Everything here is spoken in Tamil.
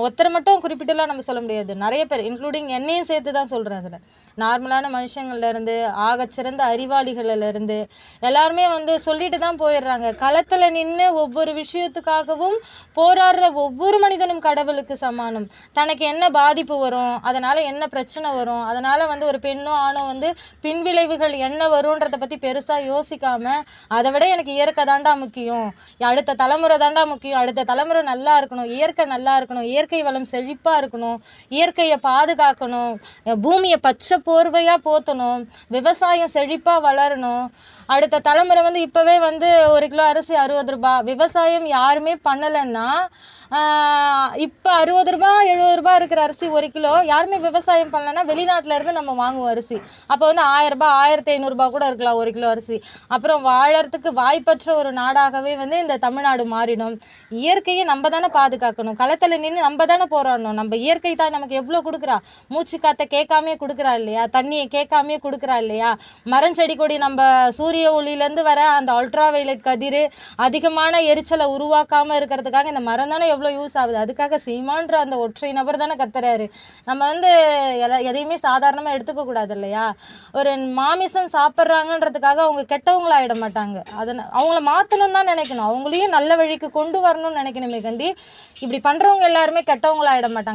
ஒருத்தரை மட்டும் குறிப்பிட்டுலாம் நம்ம சொல்ல முடியாது. நிறைய பேர் இன்க்ளூடிங் என்னையும் சேர்த்து தான் சொல்கிறேன் அதில். நார்மலான மனுஷங்கள்ல இருந்து ஆகச்சிறந்த அறிவாளிகள்ல இருந்து எல்லாருமே வந்து சொல்லிட்டு தான் போயிடுறாங்க. களத்தில் நின்று ஒவ்வொரு விஷயத்துக்காகவும் போராடுற ஒவ்வொரு மனிதனும் கடவுளுக்கு சமானம். தனக்கு என்ன பாதிப்பு வரும் அதனால் என்ன பிரச்சனை வரும் அதனால் வந்து ஒரு பெண்ணோ ஆணோ வந்து பின்விளைவுகள் என்ன வரும்ன்றதை பற்றி பெருசாக யோசிக்காமல் அதை விட எனக்கு இயற்கை தாண்டா முக்கியம். அடுத்த தலைமுறை தாண்டா முக்கியம். அடுத்த தலைமுறை நல்லா இருக்கணும். இயற்கை நல்லா இருக்கணும். இயற்கை வளம் செழிப்பாக இருக்கணும். இயற்கையை பாதுகாக்கணும். பூமியை பச்சை போர்வையாக போத்தணும். விவசாயம் செழிப்பாக வளரணும். அடுத்த தலைமுறை வந்து இப்போவே வந்து ஒரு கிலோ அரிசி அறுபது ரூபாய் விவசாயம் யாருமே பண்ணலைன்னா இப்போ அறுபது ரூபாய் எழுபது ரூபாய் இருக்கிற அரிசி ஒரு கிலோ யாருமே விவசாயம் பண்ணலன்னா வெளிநாட்டிலேருந்து நம்ம வாங்குவோம் அரிசி. அப்போ வந்து ஆயிரரூபா ஆயிரத்தி ஐநூறுரூபா கூட இருக்கலாம் ஒரு கிலோ அரிசி. அப்புறம் வாழறதுக்கு வாய்ப்பற்ற ஒரு நாடாகவே வந்து இந்த தமிழ்நாடு மாறிடும். இயற்கையை நம்ம தானே பாதுகாக்கணும். களத்தில் நின்று நம்ம தானே போராடணும். நம்ம இயற்கை தான் நமக்கு எவ்வளோ கொடுக்குறா? மூச்சு காற்றை கேட்காமே கொடுக்குறா இல்லையா? தண்ணியை கேட்காமே கொடுக்குறா இல்லையா? மரம் செடி கொடி நம்ம சூரிய ஒளியிலேருந்து வர அந்த அல்ட்ரா வயலட் கதிர் அதிகமான எரிச்சலை உருவாக்காமல் இருக்கிறதுக்காக இந்த மரம் தானே எவ்வளோ யூஸ் ஆகுது. அதுக்காக சீமான்ற அந்த ஒற்றை நபர் தானே கத்துறாரு. நம்ம வந்து எத- எதையுமே சாதாரணமாக எடுத்துக்க கூடாது இல்லையா? ஒரு மாமிசம் சாப்பிட்றாங்கன்றதுக்காக அவங்க கெட்டவங்களாயிட மாட்டாங்க. அதை அவங்கள மாற்றணும் தான் நினைக்கணும். அவங்களையும் நல்ல வழிக்கு கொண்டு வரணும்னு நினைக்கணுமே கண்டி இப்படி பண்ணுறவங்க எல்லாருமே கெட்டவங்களாயிட மாட்டாங்க.